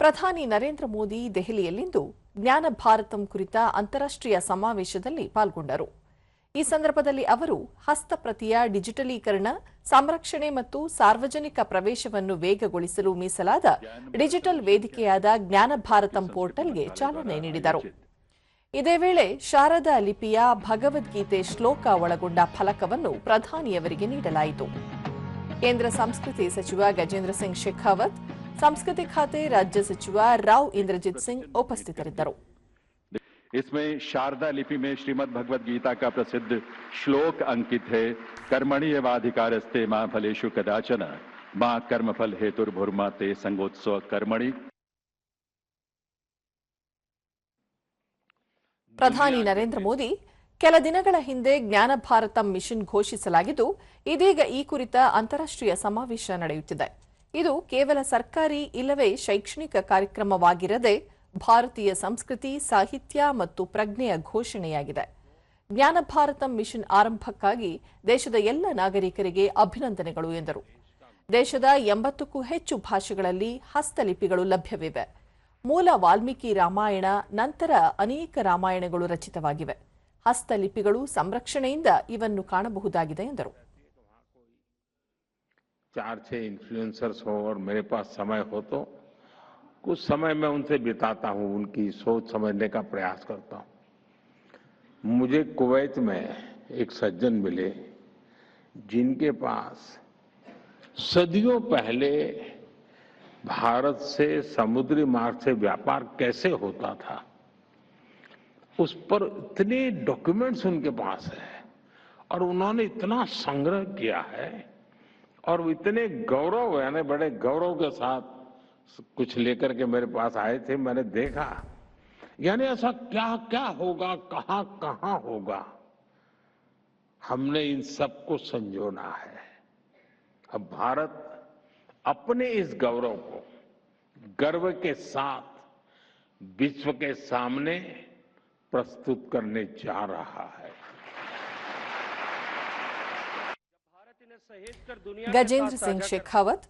ಪ್ರಧಾನಿ ನರೇಂದ್ರ ಮೋದಿ ದೆಹಲಿಯಲ್ಲಿಂದು ಜ್ಞಾನ ಭಾರತಂ ಕುರಿತ ಅಂತಾರಾಷ್ಟೀಯ ಸಮಾವೇಶದಲ್ಲಿ ಪಾಲ್ಗೊಂಡರು. ಈ ಸಂದರ್ಭದಲ್ಲಿ ಅವರು ಹಸ್ತಪ್ರತಿಯ ಡಿಜಿಟಲೀಕರಣ, ಸಂರಕ್ಷಣೆ ಮತ್ತು ಸಾರ್ವಜನಿಕ ಪ್ರವೇಶವನ್ನು ವೇಗಗೊಳಿಸಲು ಮೀಸಲಾದ ಡಿಜಿಟಲ್ ವೇದಿಕೆಯಾದ ಜ್ಞಾನ ಭಾರತಂ ಪೋರ್ಟಲ್ಗೆ ಚಾಲನೆ ನೀಡಿದರು. ಇದೇ ವೇಳೆ ಶಾರದಾ ಲಿಪಿಯ ಭಗವದ್ಗೀತೆ ಶ್ಲೋಕ ಒಳಗೊಂಡ ಫಲಕವನ್ನು ಪ್ರಧಾನಿಯವರಿಗೆ ನೀಡಲಾಯಿತು. ಕೇಂದ್ರ ಸಂಸ್ಕೃತಿ ಸಚಿವ ಗಜೇಂದ್ರ ಸಿಂಗ್ ಶೇಖಾವತ್ ಸಂಸ್ಕೃತಿ ಖಾತೆ ರಾಜ್ಯ ಸಚಿವ ರಾವ್ ಇಂದ್ರಜಿತ್ ಸಿಂಗ್ ಉಪಸ್ಥಿತರಿದ್ದರು इसमें शारदा लिपि में श्रीमद् भगवद गीता का प्रसिद्ध श्लोक अंकित है कर्मणि एवाधिकारस्ते मां फलेषु कदाचन मां कर्मफल हेतुर्भुर्मा ते संगोत्सव कर्मणि ಪ್ರಧಾನಿ ನರೇಂದ್ರ ಮೋದಿ ಕೆಲ ದಿನಗಳ ಹಿಂದೆ ಜ್ಞಾನ ಭಾರತಂ ಮಿಷನ್ ಘೋಷಿಸಲಾಗಿದ್ದು ಇದೀಗ ಈ ಕುರಿತ ಅಂತಾರಾಷ್ಟ್ರೀಯ ಸಮಾವೇಶ ನಡೆಯುತ್ತಿದೆ ಇದು ಕೇವಲ ಸರ್ಕಾರಿ ಇಲ್ಲವೇ ಶೈಕ್ಷಣಿಕ ಕಾರ್ಯಕ್ರಮವಾಗಿರದೆ ಭಾರತೀಯ ಸಂಸ್ಕೃತಿ, ಸಾಹಿತ್ಯ ಮತ್ತು ಪ್ರಜ್ಞೆಯ ಘೋಷಣೆಯಾಗಿದೆ. ಜ್ಞಾನ ಭಾರತಂ ಮಿಷನ್ ಆರಂಭಕ್ಕಾಗಿ ದೇಶದ ಎಲ್ಲ ನಾಗರಿಕರಿಗೆ ಅಭಿನಂದನೆಗಳು ಎಂದರು. ದೇಶದ ಎಂಬತ್ತಕ್ಕೂ ಹೆಚ್ಚು ಭಾಷೆಗಳಲ್ಲಿ ಹಸ್ತಲಿಪಿಗಳು ಲಭ್ಯವಿವೆ. ಮೂಲ ವಾಲ್ಮೀಕಿ ರಾಮಾಯಣ, ನಂತರ ಅನೇಕ ರಾಮಾಯಣಗಳು ರಚಿತವಾಗಿವೆ. ಹಸ್ತಲಿಪಿಗಳು ಸಂರಕ್ಷಣೆಯಿಂದ ಇವನ್ನು ಕಾಣಬಹುದಾಗಿದೆ ಎಂದರು. चार छह इन्फ्लुएंसर्स हो और मेरे पास समय हो तो कुछ समय मैं उनसे बिताता हूँ, उनकी सोच समझने का प्रयास करता हूँ। मुझे कुवैत में एक सज्जन मिले जिनके पास सदियों पहले भारत से समुद्री मार्ग से व्यापार कैसे होता था, उस पर इतने डॉक्यूमेंट्स उनके पास है और उन्होंने इतना संग्रह किया है और वो इतने गौरव यानी बड़े गौरव के साथ कुछ लेकर के मेरे पास आए थे, मैंने देखा। यानी ऐसा क्या क्या होगा, कहाँ कहाँ होगा? हमने इन सबको संजोना है। अब भारत अपने इस गौरव को, गर्व के साथ, विश्व के सामने प्रस्तुत करने जा रहा है। ಗಜೇಂದ್ರ ಸಿಂಗ್ ಶೇಖಾವತ್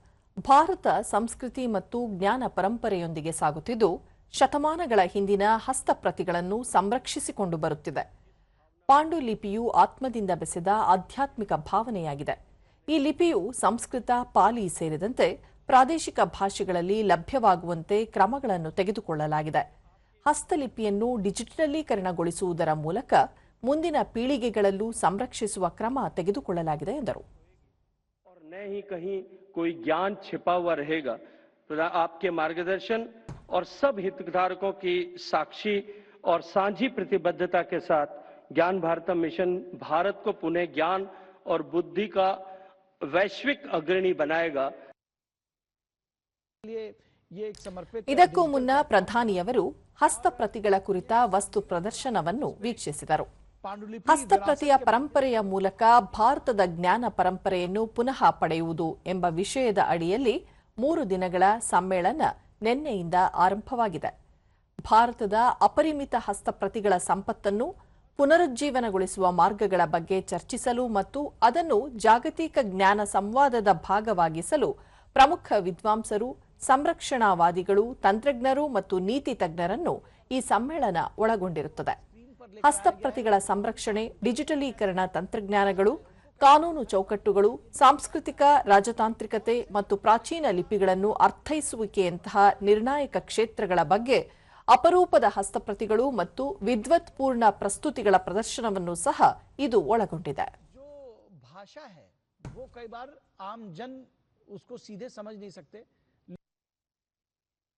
ಭಾರತ ಸಂಸ್ಕೃತಿ ಮತ್ತು ಜ್ಞಾನ ಪರಂಪರೆಯೊಂದಿಗೆ ಸಾಗುತ್ತಿದ್ದು ಶತಮಾನಗಳ ಹಿಂದಿನ ಹಸ್ತಪ್ರತಿಗಳನ್ನು ಸಂರಕ್ಷಿಸಿಕೊಂಡು ಬರುತ್ತಿದೆ. ಪಾಂಡುಲಿಪಿಯು ಆತ್ಮದಿಂದ ಬೆಸೆದ ಆಧ್ಯಾತ್ಮಿಕ ಭಾವನೆಯಾಗಿದೆ. ಈ ಲಿಪಿಯು ಸಂಸ್ಕೃತ ಪಾಲಿ ಸೇರಿದಂತೆ ಪ್ರಾದೇಶಿಕ ಭಾಷೆಗಳಲ್ಲಿ ಲಭ್ಯವಾಗುವಂತೆ ಕ್ರಮಗಳನ್ನು ತೆಗೆದುಕೊಳ್ಳಲಾಗಿದೆ. ಹಸ್ತಲಿಪಿಯನ್ನು ಡಿಜಿಟಲೀಕರಣಗೊಳಿಸುವುದರ ಮೂಲಕ ಮುಂದಿನ ಪೀಳಿಗೆಗಳಲ್ಲೂ ಸಂರಕ್ಷಿಸುವ ಕ್ರಮ ತೆಗೆದುಕೊಳ್ಳಲಾಗಿದೆ ಎಂದರು. ही कहीं कोई ज्ञान छिपा हुआ रहेगा प्रधा- आपके मार्गदर्शन और सब हितधारकों की साक्षी और साझी प्रतिबद्धता के साथ ज्ञान भारतम मिशन भारत को पुनः ज्ञान और बुद्धि का वैश्विक अग्रणी बनाएगा लिए ये एक समर्पित ಇದಕ್ಕೂ ಮುನ್ನ ಪ್ರಧಾನಿಯವರು ಹಸ್ತಪ್ರತಿಗಳ ಕುರಿತ ವಸ್ತು ಪ್ರದರ್ಶನವನ್ನು ವೀಕ್ಷಿಸಿದರು पांडुलिपि ಹಸ್ತಪ್ರತಿಯ ಪರಂಪರೆಯ ಮೂಲಕ ಭಾರತದ ಜ್ಞಾನ ಪರಂಪರೆಯನ್ನು ಪುನಃ ಪಡೆಯುವುದು ಎಂಬ ವಿಷಯದ ಅಡಿಯಲ್ಲಿ ಮೂರು ದಿನಗಳ ಸಮ್ಮೇಳನ ನಿನ್ನೆಯಿಂದ ಆರಂಭವಾಗಿದೆ. ಭಾರತದ ಅಪರಿಮಿತ ಹಸ್ತಪ್ರತಿಗಳ ಸಂಪತ್ತನ್ನು ಪುನರುಜ್ಜೀವನಗೊಳಿಸುವ ಮಾರ್ಗಗಳ ಬಗ್ಗೆ ಚರ್ಚಿಸಲು ಮತ್ತು ಅದನ್ನು ಜಾಗತಿಕ ಜ್ಞಾನ ಸಂವಾದದ ಭಾಗವಾಗಿಸಲು ಪ್ರಮುಖ ವಿದ್ವಾಂಸರು ಸಂರಕ್ಷಣಾವಾದಿಗಳು ತಂತ್ರಜ್ಞರು ಮತ್ತು ನೀತಿ ತಜ್ಞರನ್ನು ಈ ಸಮ್ಮೇಳನ ಒಳಗೊಂಡಿರುತ್ತದೆ. ಹಸ್ತಪ್ರತಿಗಳ ಸಂರಕ್ಷಣೆ ಡಿಜಿಟಲೀಕರಣ ತಂತ್ರಜ್ಞಾನಗಳು ಕಾನೂನು ಚೌಕಟ್ಟುಗಳು ಸಾಂಸ್ಕೃತಿಕ ರಾಜತಾಂತ್ರಿಕತೆ ಮತ್ತು ಪ್ರಾಚೀನ ಲಿಪಿಗಳನ್ನು ಅರ್ಥೈಸುವಿಕೆಯಂತಹ ನಿರ್ಣಾಯಕ ಕ್ಷೇತ್ರಗಳ ಬಗ್ಗೆ ಅಪರೂಪದ ಹಸ್ತಪ್ರತಿಗಳು ಮತ್ತು ವಿದ್ವತ್ಪೂರ್ಣ ಪ್ರಸ್ತುತಿಗಳ ಪ್ರದರ್ಶನವನ್ನು ಸಹ ಇದು ಒಳಗೊಂಡಿದೆ जो भाषा है वो कई बार आम जन उसको सीधे समझ नहीं सकते